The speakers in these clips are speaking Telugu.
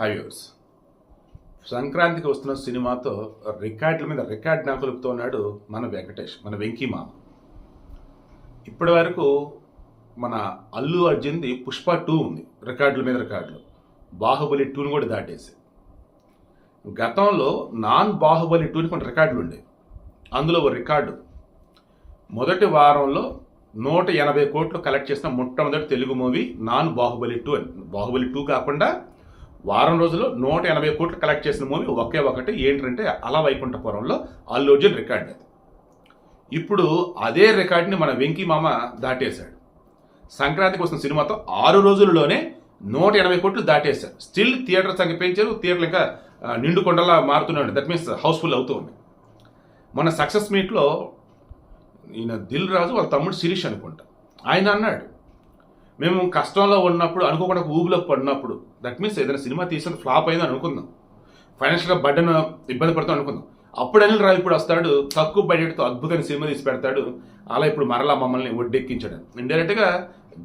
హైవ్యూర్స్ సంక్రాంతికి వస్తున్న సినిమాతో రికార్డుల మీద రికార్డ్ నాకులుపుతూ ఉన్నాడు మన వెంకటేష్ మన వెంకీ మామ. ఇప్పటి వరకు మన అల్లు అర్జున్ది పుష్ప టూ ఉంది రికార్డుల మీద రికార్డులు. బాహుబలి టూని కూడా దాటేసి. గతంలో నాన్ బాహుబలి టూని కొన్ని రికార్డులు ఉండేవి అందులో ఒక రికార్డు. మొదటి వారంలో నూట ఎనభై కోట్లు కలెక్ట్ చేసిన మొట్టమొదటి Telugu movie non Baahubali two అని. బాహుబలి టూ కాకుండా వారం రోజుల్లో నూట ఎనభై కోట్లు కలెక్ట్ చేసిన మూవీ ఒకే ఒకటి ఏంటంటే అలా వైకుంఠపురంలో అల్లు అర్జున్ రికార్డ్ అది. ఇప్పుడు అదే రికార్డుని మన వెంకీ మామ దాటేశాడు. సంక్రాంతికి వస్తున్న సినిమాతో ఆరు రోజుల్లోనే నూట ఎనభై కోట్లు దాటేశారు. స్టిల్ థియేటర్ సంఖ్య పెంచారు థియేటర్లు ఇంకా నిండుకొండలా నిండు మారుతూనే దట్ మీన్స్ హౌస్ఫుల్ అవుతూ ఉంది. మన సక్సెస్ మీట్లో ఈయన దిల్ రాజు వాళ్ళ తమ్ముడు శిరీష్ అనుకుంటా. ఆయన అన్నాడు మేము కష్టంలో ఉన్నప్పుడు అనుకోకుండా ఊబిలో పడినప్పుడు. దట్ మీన్స్ ఏదైనా సినిమా తీసిన ఫ్లాప్ అయిందని అనుకుందాం. ఫైనాన్షియల్గా బడ్డను ఇబ్బంది పడతాం అనుకుందాం. అప్పుడు అనిల్ రావు ఇప్పుడు వస్తాడు తక్కువ బడ్జెట్తో అద్భుతమైన సినిమా తీసి పెడతాడు. అలా ఇప్పుడు మరలా మమ్మల్ని ఒడ్డెక్కించాడు. ఇండైరెక్ట్గా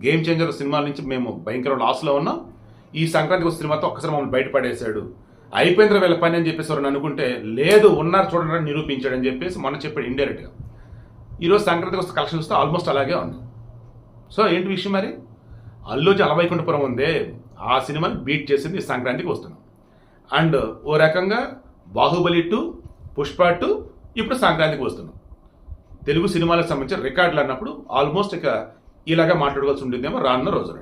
గేమ్ చేంజర్ సినిమాల నుంచి మేము భయంకర లాస్లో ఉన్నాం. ఈ సంక్రాంతికి వచ్చిన సినిమాతో ఒక్కసారి మమ్మల్ని బయటపడేశాడు. అయిపోయింది వీళ్ళ పని అని చెప్పేసి ఎవరైనా అనుకుంటే లేదు ఉన్నారు చూడండి నిరూపించాడు అని చెప్పేసి మొన్న చెప్పాడు ఇండైరెక్ట్గా ఈరోజు సంక్రాంతికి వస్తే కలెక్షన్ చూస్తే ఆల్మోస్ట్ అలాగే ఉంది సో ఏంటి విషయం మరి? అల్లుజి అలవైకుంఠపురం ఉందే. ఆ సినిమాని బీట్ చేసింది సంక్రాంతికి వస్తున్నాం. అండ్ ఓ రకంగా బాహుబలి టూ పుష్ప టూ ఇప్పుడు సంక్రాంతికి వస్తున్నాం. తెలుగు సినిమాలకు సంబంధించిన రికార్డులు అన్నప్పుడు ఆల్మోస్ట్ ఇక ఇలాగా మాట్లాడవలసి ఉంటుందేమో రానున్న రోజులు